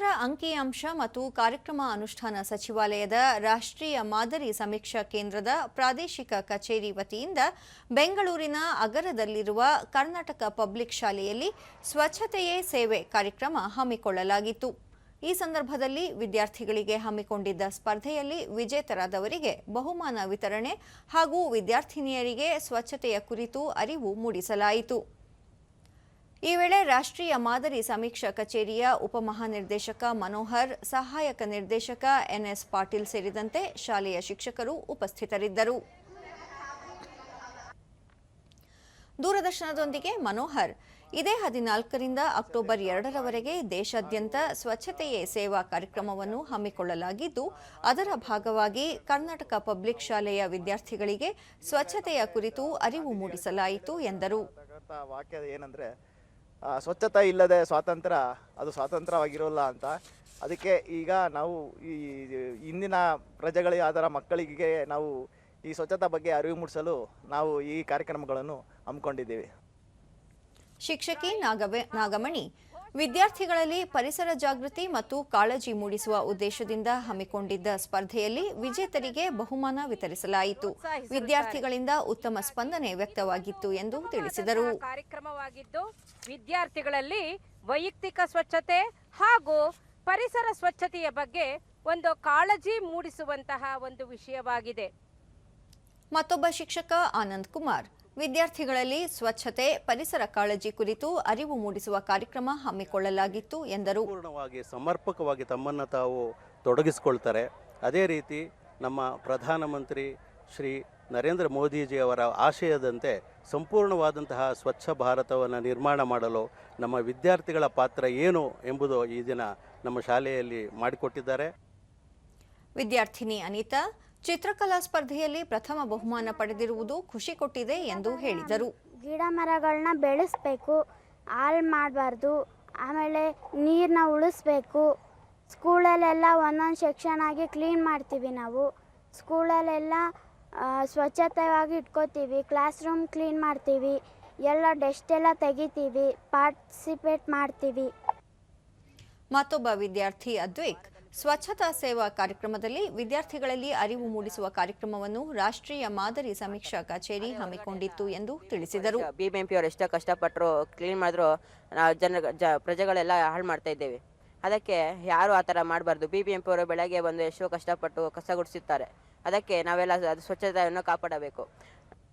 ಕೇಂದ್ರ ಅಂಕಿಅಂಶ ಮತ್ತು ಕಾರ್ಯಕ್ರಮ ಅನುಷ್ಠಾನ ಸಚಿವಾಲಯದ ರಾಷ್ಟ್ರೀಯ ಮಾದರಿ ಸಮೀಕ್ಷಾ ಕೇಂದ್ರದ ಪ್ರಾದೇಶಿಕ ಕಚೇರಿ ವತಿಯಿಂದ ಬೆಂಗಳೂರಿನ ಅಗರದಲ್ಲಿರುವ ಕರ್ನಾಟಕ ಪಬ್ಲಿಕ್ ಶಾಲೆಯಲ್ಲಿ ಸ್ವಚ್ಛತೆಯೇ ಸೇವೆ ಕಾರ್ಯಕ್ರಮ ಹಮ್ಮಿಕೊಳ್ಳಲಾಗಿತ್ತು. ಈ ಸಂದರ್ಭದಲ್ಲಿ ವಿದ್ಯಾರ್ಥಿಗಳಿಗೆ ಹಮ್ಮಿಕೊಂಡಿದ್ದ ಸ್ಪರ್ಧೆಯಲ್ಲಿ ವಿಜೇತರಾದವರಿಗೆ ಬಹುಮಾನ ವಿತರಣೆ ಹಾಗೂ ವಿದ್ಯಾರ್ಥಿನಿಯರಿಗೆ ಸ್ವಚ್ಛತೆಯ ಕುರಿತು ಅರಿವು ಮೂಡಿಸಲಾಯಿತು. ಈ ವೇಳೆ ರಾಷ್ಟ್ರೀಯ ಮಾದರಿ ಸಮೀಕ್ಷಾ ಕಚೇರಿಯ ಉಪಮಹಾನಿರ್ದೇಶಕ ಮನೋಹರ್, ಸಹಾಯಕ ನಿರ್ದೇಶಕ ಎನ್ಎಸ್ ಪಾಟೀಲ್ ಸೇರಿದಂತೆ ಶಾಲೆಯ ಶಿಕ್ಷಕರು ಉಪಸ್ಥಿತರಿದ್ದರು. ದೂರದರ್ಶನದೊಂದಿಗೆ ಮನೋಹರ್, ಇದೇ ಹದಿನಾಲ್ಕರಿಂದ ಅಕ್ಟೋಬರ್ ಎರಡರವರೆಗೆ ದೇಶಾದ್ಯಂತ ಸ್ವಚ್ಛತೆಯೇ ಸೇವಾ ಕಾರ್ಯಕ್ರಮವನ್ನು ಹಮ್ಮಿಕೊಳ್ಳಲಾಗಿದ್ದು, ಅದರ ಭಾಗವಾಗಿ ಕರ್ನಾಟಕ ಪಬ್ಲಿಕ್ ಶಾಲೆಯ ವಿದ್ಯಾರ್ಥಿಗಳಿಗೆ ಸ್ವಚ್ಛತೆಯ ಕುರಿತು ಅರಿವು ಮೂಡಿಸಲಾಯಿತು ಎಂದರು. ಸ್ವಚ್ಛತೆ ಇಲ್ಲದೆ ಸ್ವಾತಂತ್ರ್ಯ, ಅದು ಸ್ವಾತಂತ್ರ್ಯವಾಗಿರೋಲ್ಲ ಅಂತ. ಅದಕ್ಕೆ ಈಗ ನಾವು ಈ ಇಂದಿನ ಪ್ರಜೆಗಳಿಗೆ ಅದರ ಮಕ್ಕಳಿಗೆ ನಾವು ಈ ಸ್ವಚ್ಛತಾ ಬಗ್ಗೆ ಅರಿವು ಮೂಡಿಸಲು ನಾವು ಈ ಕಾರ್ಯಕ್ರಮಗಳನ್ನು ಹಮ್ಮಿಕೊಂಡಿದ್ದೀವಿ. ಶಿಕ್ಷಕಿ ನಾಗವೆ ನಾಗಮಣಿ ವಿದ್ಯಾರ್ಥಿಗಳಲ್ಲಿ ಪರಿಸರ ಜಾಗೃತಿ ಮತ್ತು ಕಾಳಜಿ ಮೂಡಿಸುವ ಉದ್ದೇಶದಿಂದ ಹಮ್ಮಿಕೊಂಡಿದ್ದ ಸ್ಪರ್ಧೆಯಲ್ಲಿ ವಿಜೇತರಿಗೆ ಬಹುಮಾನ ವಿತರಿಸಲಾಯಿತು. ವಿದ್ಯಾರ್ಥಿಗಳಿಂದ ಉತ್ತಮ ಸ್ಪಂದನೆ ವ್ಯಕ್ತವಾಗಿತ್ತು ಎಂದು ತಿಳಿಸಿದರು. ಕಾರ್ಯಕ್ರಮವಾಗಿದ್ದು ವಿದ್ಯಾರ್ಥಿಗಳಲ್ಲಿ ವೈಯಕ್ತಿಕ ಸ್ವಚ್ಛತೆ ಹಾಗೂ ಪರಿಸರ ಸ್ವಚ್ಛತೆಯ ಬಗ್ಗೆ ಒಂದು ಕಾಳಜಿ ಮೂಡಿಸುವಂತಹ ಒಂದು ವಿಷಯವಾಗಿದೆ. ಮತ್ತೊಬ್ಬ ಶಿಕ್ಷಕ ಆನಂದ್ ಕುಮಾರ್. ವಿದ್ಯಾರ್ಥಿಗಳಲ್ಲಿ ಸ್ವಚ್ಛತೆ ಪರಿಸರ ಕಾಳಜಿ ಕುರಿತು ಅರಿವು ಮೂಡಿಸುವ ಕಾರ್ಯಕ್ರಮ ಹಮ್ಮಿಕೊಳ್ಳಲಾಗಿತ್ತು ಎಂದರು. ಪೂರ್ಣವಾಗಿ ಸಮರ್ಪಕವಾಗಿ ತಮ್ಮನ್ನು ತಾವು ತೊಡಗಿಸಿಕೊಳ್ತಾರೆ. ಅದೇ ರೀತಿ ನಮ್ಮ ಪ್ರಧಾನಮಂತ್ರಿ ಶ್ರೀ ನರೇಂದ್ರ ಮೋದಿಜಿಯವರ ಆಶಯದಂತೆ ಸಂಪೂರ್ಣವಾದಂತಹ ಸ್ವಚ್ಛ ಭಾರತವನ್ನು ನಿರ್ಮಾಣ ಮಾಡಲು ನಮ್ಮ ವಿದ್ಯಾರ್ಥಿಗಳ ಪಾತ್ರ ಏನು ಎಂಬುದು ಈ ದಿನ ನಮ್ಮ ಶಾಲೆಯಲ್ಲಿ ಮಾಡಿಕೊಟ್ಟಿದ್ದಾರೆ. ವಿದ್ಯಾರ್ಥಿನಿ ಅನಿತಾ ಚಿತ್ರಕಲಾ ಸ್ಪರ್ಧೆಯಲ್ಲಿ ಪ್ರಥಮ ಬಹುಮಾನ ಪಡೆದಿರುವುದು ಖುಷಿ ಕೊಟ್ಟಿದೆ ಎಂದು ಹೇಳಿದರು. ಗಿಡ ಮರಗಳನ್ನ ಬೆಳೆಸಬೇಕು ಹಾಳು ಮಾಡಬಾರ್ದು ಆಮೇಲೆ ನೀರನ್ನ ಉಳಿಸ್ಬೇಕು. ಸ್ಕೂಲಲ್ಲೆಲ್ಲ ಒಂದೊಂದು ಸೆಕ್ಷನ್ ಆಗಿ ಕ್ಲೀನ್ ಮಾಡ್ತೀವಿ ನಾವು. ಸ್ಕೂಲಲ್ಲೆಲ್ಲ ಸ್ವಚ್ಛತೆಯಾಗಿ ಇಟ್ಕೋತೀವಿ ಕ್ಲಾಸ್ ರೂಮ್ ಕ್ಲೀನ್ ಮಾಡ್ತೀವಿ ಎಲ್ಲ ಡೆಸ್ಟ್ ಎಲ್ಲ ತೆಗಿತೀವಿ ಪಾರ್ಟಿಸಿಪೇಟ್ ಮಾಡ್ತೀವಿ. ಮತ್ತೊಬ್ಬ ವಿದ್ಯಾರ್ಥಿ ಅದ್ವೈಕ್ ಸ್ವಚ್ಛತಾ ಸೇವಾ ಕಾರ್ಯಕ್ರಮದಲ್ಲಿ ವಿದ್ಯಾರ್ಥಿಗಳಲ್ಲಿ ಅರಿವು ಮೂಡಿಸುವ ಕಾರ್ಯಕ್ರಮವನ್ನು ರಾಷ್ಟ್ರೀಯ ಮಾದರಿ ಸಮೀಕ್ಷಾ ಕಚೇರಿ ಹಮ್ಮಿಕೊಂಡಿತ್ತು ಎಂದು ತಿಳಿಸಿದರು. ಬಿಬಿಎಂಪಿ ಅವರು ಎಷ್ಟೇ ಕಷ್ಟಪಟ್ಟರು ಕ್ಲೀನ್ ಮಾಡಿದ್ರು ಜನ, ಜ, ಪ್ರಜೆಗಳೆಲ್ಲ ಹಾಳು ಮಾಡ್ತಾ ಇದ್ದೇವೆ. ಅದಕ್ಕೆ ಯಾರು ಆ ಥರ ಮಾಡಬಾರ್ದು. ಬಿ ಬಿ ಎಂ ಪಿ ಅವರು ಬೆಳಗ್ಗೆ ಬಂದು ಎಷ್ಟೋ ಕಷ್ಟಪಟ್ಟು ಕಸ ಗುಡಿಸುತ್ತಾರೆ ಅದಕ್ಕೆ ನಾವೆಲ್ಲ ಅದು ಸ್ವಚ್ಛತೆಯನ್ನು ಕಾಪಾಡಬೇಕು.